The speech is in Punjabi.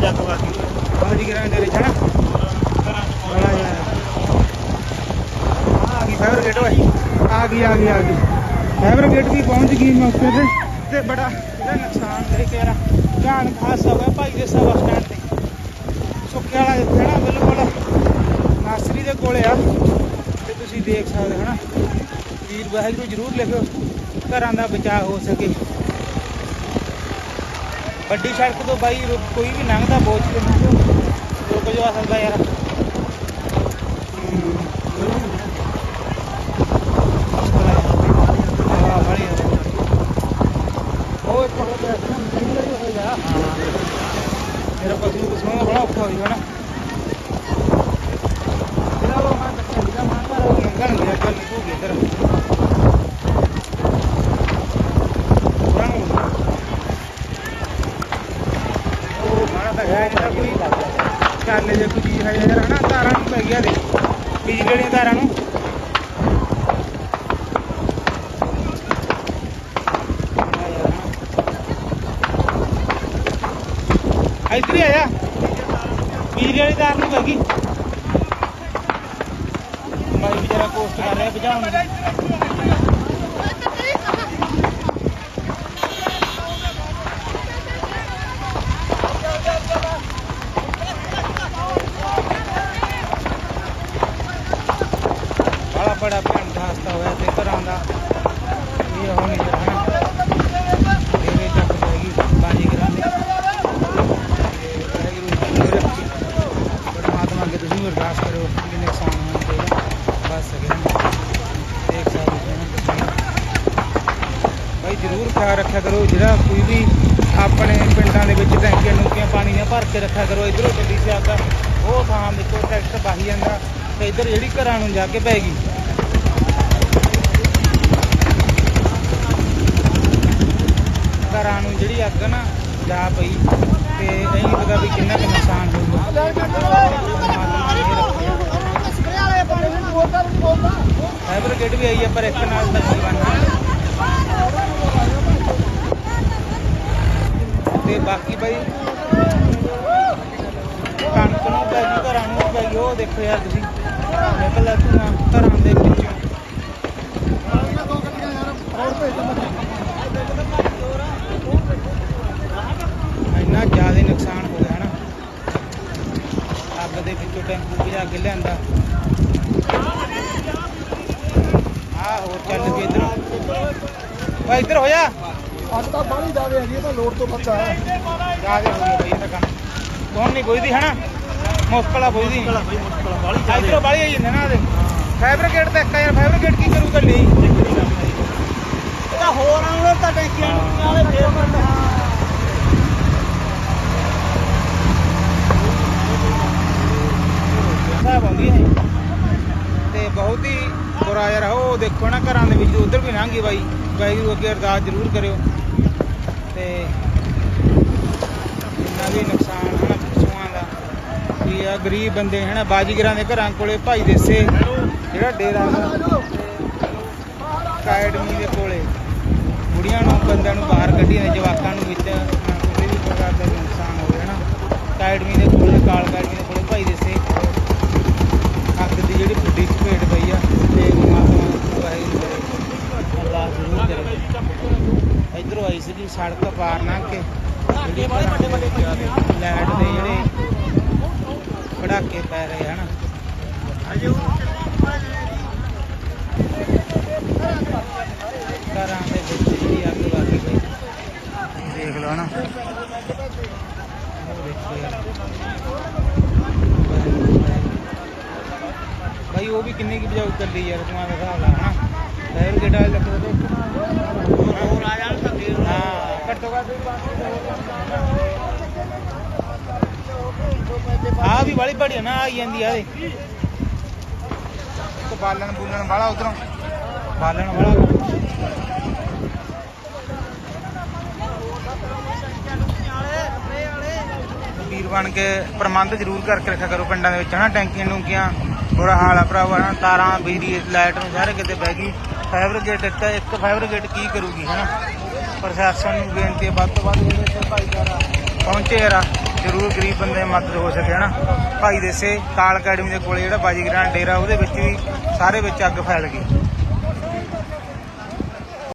ਕਰਾਂਗੇ ਗੇਟ ਵੀ ਪਹੁੰਚ ਗਈ ਮੌਕੇ ਤੇ। ਤੇ ਬੜਾ ਨੁਕਸਾਨ ਕਰੇ ਕਿਹੜਾ ਜਾਨ ਖਾਸ ਹੋ ਗਿਆ ਭਾਈ ਦੇ ਸਵਾ ਸਟੈਂਡ ਤੇ। ਸੁੱਕੇ ਵਾਲਾ ਇੱਥੇ ਨਾ, ਬਿਲਕੁਲ ਨਾਸਰੀ ਦੇ ਕੋਲੇ ਆ। ਤੇ ਤੁਸੀਂ ਦੇਖ ਸਕਦੇ ਹੋ ਨਾ। ਵੀਰ ਵਾਹਿਗੁਰੂ ਜਰੂਰ ਲਿਖੋ ਘਰਾਂ ਦਾ ਬਚਾਅ ਹੋ ਸਕੇ। ਵੱਡੀ ਸੜਕ ਤੋਂ ਬਾਈ ਰੁਕ- ਕੋਈ ਵੀ ਲੰਘਦਾ ਬੋਝ ਕੇ ਲੰਘੋ ਰੁਕ ਜਾ ਸਕਦਾ ਯਾਰ ਹਵਾ ਬੜੀ ਆ। ਉਹ ਇੱਕ ਹੋਰ ਬੈਠ ਹੋ ਜਾ ਮੇਰਾ ਪਸ਼ੂ ਕੁਸਮਾ ਬੜਾ ਔਖਾ ਹੋ ਜਾਣਾ ਜਿਹੜਾ ਉਹ ਮੈਂ ਦੱਸਿਆ ਸੀਗਾ ਮੈਂ ਘਰ ਉਹ ਲੰਘਣ ਗਿਆ ਕੱਲ ਹੋ ਗਿਆ ਇੱਧਰ ਪੁਰਾਣਾ ਹੋ ਗਿਆ। ਉਹ ਮਾਰਾ ਕੋਈ ਚੱਲ ਜੇ ਕੋਈ ਚੀਜ਼ ਹੈ ਯਾਰ, ਹਨਾ, ਤਾਰਾਂ ਨੂੰ ਪੈ ਗਿਆ ਦੇ ਬਿਜਲੀ ਵਾਲੀਆਂ ਤਾਰਾਂ ਨੂੰ। ਇੱਧਰ ਹੀ ਆਇਆ ਬਿਜਲੀ ਵਾਲੀ ਤਾਰ ਨੂੰ ਪੈ ਗਈ। ਬਾਈ ਵਿਚਾਰਾ ਕੋਸਟ ਕਰ ਰਿਹਾ ਬੁਝਾਉਣ ਦੀ ਬੜਾ ਬੜਾ ਭੈਣ ਦਾ ਹਸਤਾ ਹੋਇਆ ਤੇ ਘਰਾਂ ਦਾ ਇਹ ਹੋ ਨਹੀਂ ਰਿਹਾ ਤੇਰੇ ਚੱਕ ਪੈ ਗਈ ਬਾਜੀ ਗਰਾਂ ਦੀ ਤੇ ਵਾਹਿਗੁਰੂ ਜੀ ਨੂੰ ਰੱਖੀ ਪਰਮਾਤਮਾ ਅੱਗੇ ਤੁਸੀਂ ਵੀ ਅਰਦਾਸ ਕਰੋ ਕਿ ਨੁਕਸਾਨ ਹੋਣ ਤੇ ਬਸ ਸਕੇ ਭਾਈ ਜ਼ਰੂਰ ਖਿਆਲ ਰੱਖਿਆ ਕਰੋ, ਜਿਹੜਾ ਕੋਈ ਵੀ ਆਪਣੇ ਪਿੰਡਾਂ ਦੇ ਵਿੱਚ ਟੈਂਕੀਆਂ ਨੁਕੀਆਂ ਪਾਣੀ ਦੀਆਂ ਭਰ ਕੇ ਰੱਖਿਆ ਕਰੋ, ਇਧਰੋਂ ਗੱਡੀ ਸੇ ਆਗਾ ਉਹ ਥਾਂ ਦੇਖੋ, ਟਰੈਕਟਰ ਬਾਹੀ ਜਾਂਦਾ, ਤੇ ਇਧਰ ਜਿਹੜੀ ਘਰਾਂ ਨੂੰ ਜਾ ਕੇ ਪੈ ਗਈ। ਘਰਾਂ ਨੂੰ ਜਿਹੜੀ ਅੱਗ ਨਾ ਜਾ ਪਈ, ਤੇ ਨਹੀਂ ਪਤਾ ਵੀ ਕਿੰਨਾ ਕੁ ਨੁਕਸਾਨ ਹੋਊਗਾ ਪਰਮਾਤਮਾ ਨੇ ਰੱਖਿਆ ਫਾਇਰ ਵੀ ਆਈ ਹੈ, ਪਰ ਇੱਕ ਨਾਲ ਤਾਂ ਨਹੀਂ ਬਣਨਾ। ਤੇ ਬਾਕੀ ਬਾਈ, ਕਣਕ ਨੂੰ ਪੈ ਗਈ ਘਰਾਂ ਨੂੰ ਪੈ ਗਈ ਉਹ ਦੇਖੋ ਯਾਰ ਤੁਸੀਂ। ਨਿਕਲਦਾ ਧੂਆਂ ਘਰਾਂ ਦੇ ਵਿੱਚੋਂ। ਇੰਨਾ ਜ਼ਿਆਦਾ ਨੁਕਸਾਨ ਹੋ ਗਿਆ ਨਾ। ਅੱਗ ਦੇ ਵਿੱਚੋਂ ਟੈਂਪੂ ਭਜਾ ਕੇ ਲਿਆਂਦਾ। ਆ ਹੋਰ ਚੱਲ ਕੇ ਇਧਰ। ਓਏ ਇੱਧਰ ਹੋ ਜਾ। ਅੱਜ ਤਾਂ ਬਾਹਲੀ ਜਾਵੇ ਹੈਗੀ ਇਹ ਤਾਂ ਲੋੜ ਤੋਂ ਬੱਚਾ ਹੈ ਜਾ ਕੇ ਹੋ ਗਿਆ ਬਈ ਇਹਦਾ ਕੰਮ। ਕੌਣ ਨਹੀਂ ਕੋਈ ਦੀ ਹਨਾ? ਮੁਸ਼ਕਲ ਆ ਕੋਈ ਦੀ ਇਧਰੋਂ ਬਾਲੀ ਆਈ ਜਾਂਦੇ ਨਾ ਇਹਦੇ ਫੈਬਰਿਕੇਟ ਤੇ ਇੱਕ ਯਾਰ ਫੈਬਰਿਕੇਟ ਕੀ ਕਰੂ ਕੱਲੀ ਇਹ ਤਾਂ ਹੋਰ ਆਉਣੇ ਤਾਂ ਟੈਂਕੀਆਂ ਵਾਲੇ ਫੇਰ ਬੰਦਾ ਸਾਹਿਬ ਆਉਂਦੀ ਹੈ। ਬਹੁਤ ਹੀ ਬੁਰਾ ਯਾਰ ਉਹ ਦੇਖੋ ਨਾ ਘਰਾਂ ਦੇ ਵਿੱਚ ਉਧਰ ਵੀ ਲੰਘੀ ਬਾਈ। ਵਾਹਿਗੁਰੂ ਅੱਗੇ ਅਰਦਾਸ ਜ਼ਰੂਰ ਕਰਿਓ। ਤੇ ਇੰਨਾ ਵੀ ਨੁਕਸਾਨ ਹੈ ਪਸ਼ੂਆਂ ਦਾ। ਵੀ ਆ ਗਰੀਬ ਬੰਦੇ ਹਨਾ ਬਾਜੀਗਰਾਂ ਦੇ ਘਰਾਂ ਕੋਲੇ ਭਾਈ ਦੇਸੇ। ਜਿਹੜਾ ਡੇਰਾ ਵਾ, ਅਕੈਡਮੀ ਦੇ ਕੋਲੇ। ਬੁੜੀਆਂ ਨੂੰ ਬੰਦਿਆਂ ਨੂੰ ਬਾਹਰ ਕੱਢੀਆਂ ਨੇ ਜਵਾਕਾਂ ਨੂੰ ਵਿੱਚ। ਕੋਈ ਵੀ ਪ੍ਰਕਾਰ ਦਾ ਨੁਕਸਾਨ ਹੋਵੇ ਹਨਾ। ਅਕੈਡਮੀ ਦੇ ਕੋਲੇ ਕਾਲ ਅਕੈਡਮੀ ਦੇ ਕੋਲੇ ਭਾਈ ਦੇਸੇ ਅੱਗ ਦੀ ਜਿਹੜੀ ਵੱਡੀ ਚਪੇਟ ਪਈ ਆ ਤੇ ਪਰਮਾਤਮਾ ਵਾਹਿਗੁਰੂ ਕਰੇ ਅੱਲਾਹ ਜ਼ਰੂਰ ਕਰੇ ਇਧਰੋਂ ਆਈ ਸੀਗੀ ਸੜਕ ਪਾਰ ਲੰਘ ਕੇ ਜਿਹੜੇ ਵੱਡੇ ਵੱਡੇ ਲਾਈਟ ਦੇ ਜਿਹੜੇ ਪੜਾਕੇ ਪੈ ਰਹੇ ਹਨ। ਘਰਾਂ ਦੇ ਵਿੱਚ ਜਿਹੜੀ ਅੱਗ ਲੱਗ ਗਈ। ਦੇਖ ਲਓ ਨਾ ਭਾਈ ਉਹ ਵੀ ਕਿੰਨੇ ਕੀ ਬਜਾਉ ਚੱਲੀ ਯਾਰ ਤੁਹਾਡਾ ਹਿਸਾਬ ਲਾ ਹਨਾ। ਫਾਇਰ ਗੇਟ ਵਾਲੇ ਲੱਗੇ ਤੇ। ਹੋਰ ਆ ਜਾਣ ਤਾਂ ਹਾਂ। ਘੱਟੋ ਘੱਟ ਆ ਵੀ ਵਾਲੀ ਬੜੀ ਨਾ ਆਈ ਜਾਂਦੀ ਆ ਇਹਦੇ ਤੇ ਬਾਲਣ ਬੁੱਲਣ ਵਾਲਾ ਉਧਰੋਂ। ਬਾਲਣ ਵਾਲਾ। ਵੀਰ ਬਣ ਕੇ ਪ੍ਰਬੰਧ ਜ਼ਰੂਰ ਕਰਕੇ ਰੱਖਿਆ ਕਰੋ ਪਿੰਡਾਂ ਦੇ ਵਿੱਚ ਹਨਾ? ਟੈਂਕੀਆਂ ਟੂੰਕੀਆਂ ਬੁਰਾ ਹਾਲ ਆ ਭਰਾਵਾ ਹਨਾ? ਤਾਰਾਂ ਬਿਜਲੀ ਲਾਈਟ ਨੂੰ ਸਾਰੇ ਕਿਤੇ ਬਹਿ ਗਈ। ਫਾਇਰ ਬ੍ਰਿਗੇਡ ਇੱਕ ਬ੍ਰਿਗੇਡ ਕੀ ਕਰੂਗੀ ਹਨਾ? ਪ੍ਰਸ਼ਾਸਨ ਨੂੰ ਬੇਨਤੀ ਹੈ ਵੱਧ ਤੋਂ ਵੱਧ ਇਹਦੇ ਤੇ ਭਾਈਚਾਰਾ ਪਹੁੰਚੇ ਯਾਰ। ਜ਼ਰੂਰ ਗਰੀਬ ਬੰਦੇ ਮਦਦ ਹੋ ਸਕੇ, ਹਨਾ? ਭਾਈ ਦੇਸੇ ਕਾਲ ਅਕੈਡਮੀ ਦੇ ਕੋਲੇ ਜਿਹੜਾ ਬਾਜੀਗਰਾਂ ਡੇਰਾ, ਉਹਦੇ ਵਿੱਚ ਵੀ ਸਾਰੇ ਵਿੱਚ ਅੱਗ ਫੈਲ ਗਈ।